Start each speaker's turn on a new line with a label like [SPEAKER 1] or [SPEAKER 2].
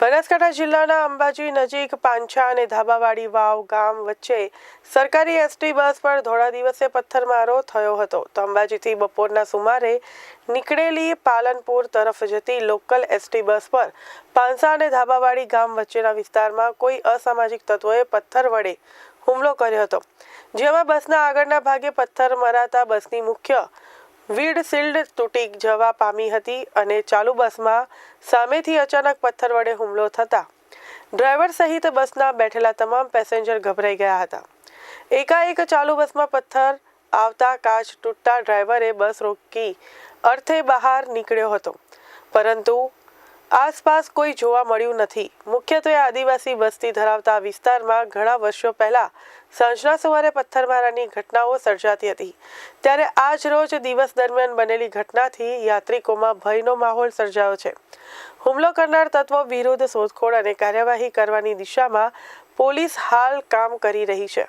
[SPEAKER 1] બનાસકાંઠા જિલ્લાના અંબાજી નજીક પાંછા અને ધાબાવાડી વાવ ગામ વચ્ચે સરકારી એસટી બસ પર ધોળા દિવસે પથ્થરમારો થયો હતો. તો અંબાજીથી બપોરના સુમારે નીકળેલી પાલનપુર તરફ જતી લોકલ એસટી બસ પર પાંસા અને ધાબાવાડી ગામ વચ્ચેના વિસ્તારમાં કોઈ અસામાજિક તત્વોએ પથ્થર વડે હુમલો કર્યો હતો. જેમાં બસના આગળના ભાગે પથ્થર મરાતા બસની મુખ્ય વીડ શિલ્ડ તૂટી જવા પામી હતી અને ચાલુ બસમાં સામેથી અચાનક પથ્થર વડે હુમલો થતા ડ્રાઈવર સહિત બસના બેઠેલા તમામ પેસેન્જર ગભરાઈ ગયા હતા. એકાએક ચાલુ બસમાં પથ્થર આવતા કાચ તૂટતા ડ્રાઈવરે બસ રોકી અર્થે બહાર નીકળ્યો હતો. પરંતુ આસપાસ કોઈ જોવા મળ્યું નથી. મુખ્યત્વે આદિવાસી વસ્તી ધરાવતા વિસ્તારમાં ઘણા વર્ષો પહેલા સાંજના સવારે પથ્થરમારાની ઘટનાઓ સર્જાતી હતી. ત્યારે આજ રોજ દિવસ દરમિયાન બનેલી ઘટનાથી યાત્રિકોમાં ભયનો માહોલ સર્જાયો છે. હુમલો કરનાર તત્વો વિરુદ્ધ શોધખોળ અને કાર્યવાહી કરવાની દિશામાં પોલીસ હાલ કામ કરી રહી છે.